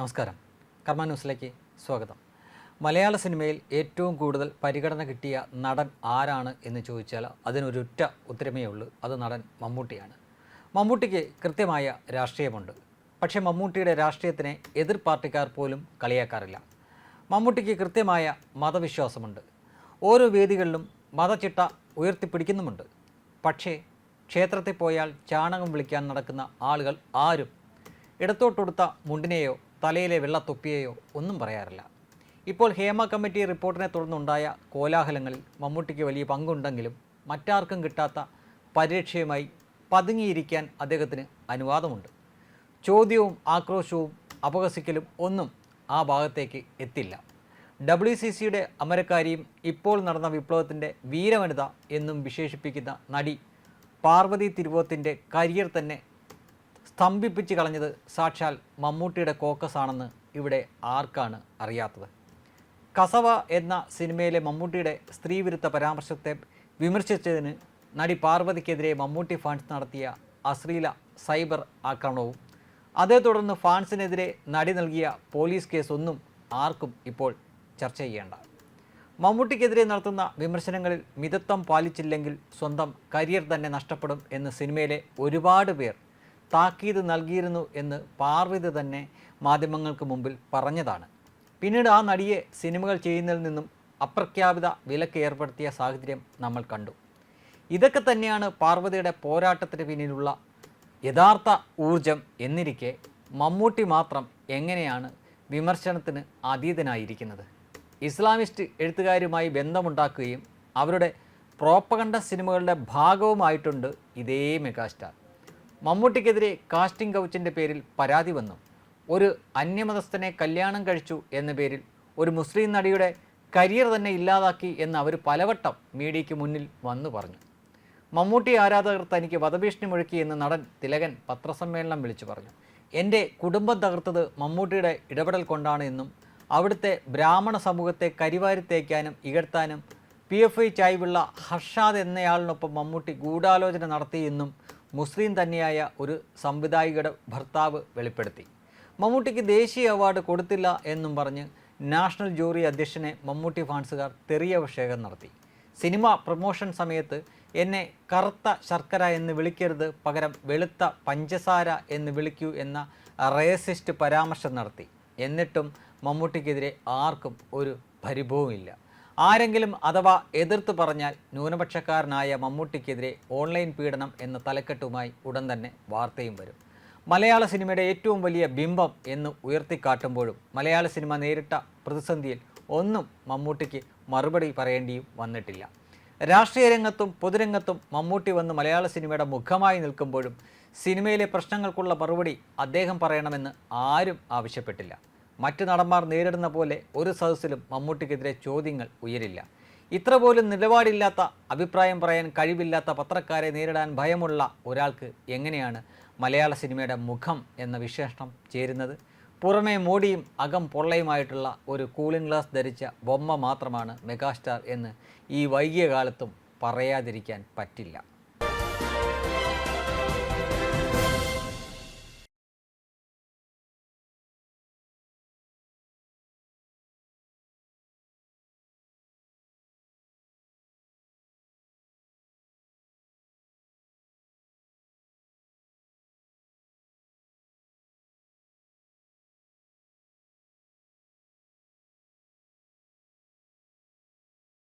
നമസ്കാരം. കർമ്മ ന്യൂസിലേക്ക് സ്വാഗതം. മലയാള സിനിമയിൽ ഏറ്റവും കൂടുതൽ പരിഗണന കിട്ടിയ നടൻ ആരാണ് എന്ന് ചോദിച്ചാൽ അതിനൊരൊറ്റ ഉത്തരമേ ഉള്ളൂ. അത് നടൻ മമ്മൂട്ടിയാണ്. മമ്മൂട്ടിക്ക് കൃത്യമായ രാഷ്ട്രീയമുണ്ട്. പക്ഷേ മമ്മൂട്ടിയുടെ രാഷ്ട്രീയത്തിനെ എതിർ പാർട്ടിക്കാർ പോലും കളിയാക്കാറില്ല. മമ്മൂട്ടിക്ക് കൃത്യമായ മതവിശ്വാസമുണ്ട്. ഓരോ വേദികളിലും മതചിട്ട ഉയർത്തിപ്പിടിക്കുന്നുമുണ്ട്. പക്ഷേ ക്ഷേത്രത്തിൽ പോയാൽ ചാണകം വിളിക്കാൻ നടക്കുന്ന ആളുകൾ ആരും ഇടത്തോട്ടൊടുത്ത മുണ്ടിനെയോ തലയിലെ വെള്ളത്തൊപ്പിയെയോ ഒന്നും പറയാറില്ല. ഇപ്പോൾ ഹേമ കമ്മിറ്റി റിപ്പോർട്ടിനെ തുടർന്നുണ്ടായ കോലാഹലങ്ങളിൽ മമ്മൂട്ടിക്ക് വലിയ പങ്കുണ്ടെങ്കിലും മറ്റാർക്കും കിട്ടാത്ത പരിരക്ഷയുമായി പതുങ്ങിയിരിക്കാൻ അദ്ദേഹത്തിന് അനുവാദമുണ്ട്. ചോദ്യവും ആക്രോശവും അപഹസിക്കലും ഒന്നും ആ ഭാഗത്തേക്ക് എത്തില്ല. ഡബ്ല്യു സി സിയുടെ അമരക്കാരിയും ഇപ്പോൾ നടന്ന വിപ്ലവത്തിന്റെ വീരവനിത എന്നും വിശേഷിപ്പിക്കുന്ന നടി പാർവതി തിരുവോത്തിന്റെ കരിയർ തന്നെ സ്തംഭിപ്പിച്ച് കളഞ്ഞത് സാക്ഷാൽ മമ്മൂട്ടിയുടെ കോക്കസ് ആണെന്ന് ഇവിടെ ആർക്കാണ് അറിയാത്തത്? കസവ എന്ന സിനിമയിലെ മമ്മൂട്ടിയുടെ സ്ത്രീവിരുദ്ധ പരാമർശത്തെ വിമർശിച്ചതിന് നടി പാർവതിക്കെതിരെ മമ്മൂട്ടി ഫാൻസ് നടത്തിയ അശ്ലീല സൈബർ ആക്രമണവും അതേ തുടർന്ന് ഫാൻസിനെതിരെ നടി നൽകിയ പോലീസ് കേസ് ഒന്നും ആർക്കും ഇപ്പോൾ ചർച്ച ചെയ്യേണ്ട. മമ്മൂട്ടിക്കെതിരെ നടത്തുന്ന വിമർശനങ്ങളിൽ മിതത്വം പാലിച്ചില്ലെങ്കിൽ സ്വന്തം കരിയർ തന്നെ നഷ്ടപ്പെടും എന്ന് സിനിമയിലെ ഒരുപാട് പേർ താക്കീത് നൽകിയിരുന്നു എന്ന് പാർവതി തന്നെ മാധ്യമങ്ങൾക്ക് മുമ്പിൽ പറഞ്ഞതാണ്. പിന്നീട് ആ നടിയെ സിനിമകൾ ചെയ്യുന്നതിൽ നിന്നും അപ്രഖ്യാപിത വിലക്ക് ഏർപ്പെടുത്തിയ സാഹചര്യം നമ്മൾ കണ്ടു. ഇതൊക്കെ തന്നെയാണ് പാർവതിയുടെ പോരാട്ടത്തിന് പിന്നിലുള്ള യഥാർത്ഥ ഊർജം എന്നിരിക്കെ മമ്മൂട്ടി മാത്രം എങ്ങനെയാണ് വിമർശനത്തിന് അതീതനായിരിക്കുന്നത്. ഇസ്ലാമിസ്റ്റ് എഴുത്തുകാരുമായി ബന്ധമുണ്ടാക്കുകയും അവരുടെ പ്രോപ്പകണ്ട സിനിമകളുടെ ഭാഗവുമായിട്ടുണ്ട് ഇതേ മെഗാസ്റ്റാർ. മമ്മൂട്ടിക്കെതിരെ കാസ്റ്റിംഗ് കൗച്ചിന്റെ പേരിൽ പരാതി വന്നു. ഒരു അന്യമതസ്ഥനെ കല്യാണം കഴിച്ചു എന്ന പേരിൽ ഒരു മുസ്ലിം നടിയുടെ കരിയർ തന്നെ ഇല്ലാതാക്കി എന്ന് അവർ പലവട്ടം മീഡിയയ്ക്ക് മുന്നിൽ വന്നു പറഞ്ഞു. മമ്മൂട്ടി ആരാധകർ തനിക്ക് വധഭീഷണി മുഴക്കി എന്ന് നടൻ തിലകൻ പത്രസമ്മേളനം വിളിച്ചു പറഞ്ഞു. എന്റെ കുടുംബം തകർത്തത് മമ്മൂട്ടിയുടെ ഇടപെടൽ കൊണ്ടാണ് എന്നും അവിടുത്തെ ബ്രാഹ്മണ സമൂഹത്തെ കരിവാരി തേക്കാനും ഇകഴ്ത്താനും പി എഫ് ഐ ചായ്വുള്ള ഹർഷാദ് എന്നയാളിനൊപ്പം മമ്മൂട്ടി ഗൂഢാലോചന നടത്തിയെന്നും മുസ്ലിം തന്നെയായ ഒരു സംവിധായികയുടെ ഭർത്താവ് വെളിപ്പെടുത്തി. മമ്മൂട്ടിക്ക് ദേശീയ അവാർഡ് കൊടുത്തില്ല എന്നും പറഞ്ഞ് നാഷണൽ ജൂറി അധ്യക്ഷനെ മമ്മൂട്ടി ഫാൻസുകാർ തെറിയഭിഷേകം നടത്തി. സിനിമ പ്രൊമോഷൻ സമയത്ത് എന്നെ കറുത്ത ശർക്കര എന്ന് വിളിക്കരുത് പകരം വെളുത്ത പഞ്ചസാര എന്ന് വിളിക്കൂ എന്ന റേസിസ്റ്റ് പരാമർശം നടത്തി. എന്നിട്ടും മമ്മൂട്ടിക്കെതിരെ ആർക്കും ഒരു പരിഭവമില്ല ആരെങ്കിലും അഥവാ എതിർത്ത് പറഞ്ഞാൽ ന്യൂനപക്ഷക്കാരനായ മമ്മൂട്ടിക്കെതിരെ ഓൺലൈൻ പീഡനം എന്ന തലക്കെട്ടുമായി ഉടൻ തന്നെ വാർത്തയും വരും. മലയാള സിനിമയുടെ ഏറ്റവും വലിയ ബിംബം എന്ന് ഉയർത്തിക്കാട്ടുമ്പോഴും മലയാള സിനിമ നേരിട്ട പ്രതിസന്ധിയിൽ ഒന്നും മമ്മൂട്ടിക്ക് മറുപടി പറയേണ്ടിയും വന്നിട്ടില്ല. രാഷ്ട്രീയ രംഗത്തും പൊതുരംഗത്തും മമ്മൂട്ടി വന്ന് മലയാള സിനിമയുടെ മുഖമായി നിൽക്കുമ്പോഴും സിനിമയിലെ പ്രശ്നങ്ങൾക്കുള്ള മറുപടി അദ്ദേഹം പറയണമെന്ന് ആരും ആവശ്യപ്പെട്ടില്ല. മറ്റു നടന്മാർ നേരിടുന്ന പോലെ ഒരു സദസ്സിലും മമ്മൂട്ടിക്കെതിരെ ചോദ്യങ്ങൾ ഉയരില്ല. ഇത്ര പോലും നിലപാടില്ലാത്ത അഭിപ്രായം പറയാൻ കഴിവില്ലാത്ത പത്രക്കാരെ നേരിടാൻ ഭയമുള്ള ഒരാൾക്ക് എങ്ങനെയാണ് മലയാള സിനിമയുടെ മുഖം എന്ന വിശേഷണം ചേരുന്നത്? പുറമേ മോടിയും അകം പൊള്ളയുമായിട്ടുള്ള ഒരു കൂളിംഗ് ഗ്ലാസ് ധരിച്ച ബൊമ്മ മാത്രമാണ് മെഗാസ്റ്റാർ എന്ന് ഈ വൈകിയ കാലത്തും പറയാതിരിക്കാൻ പറ്റില്ല.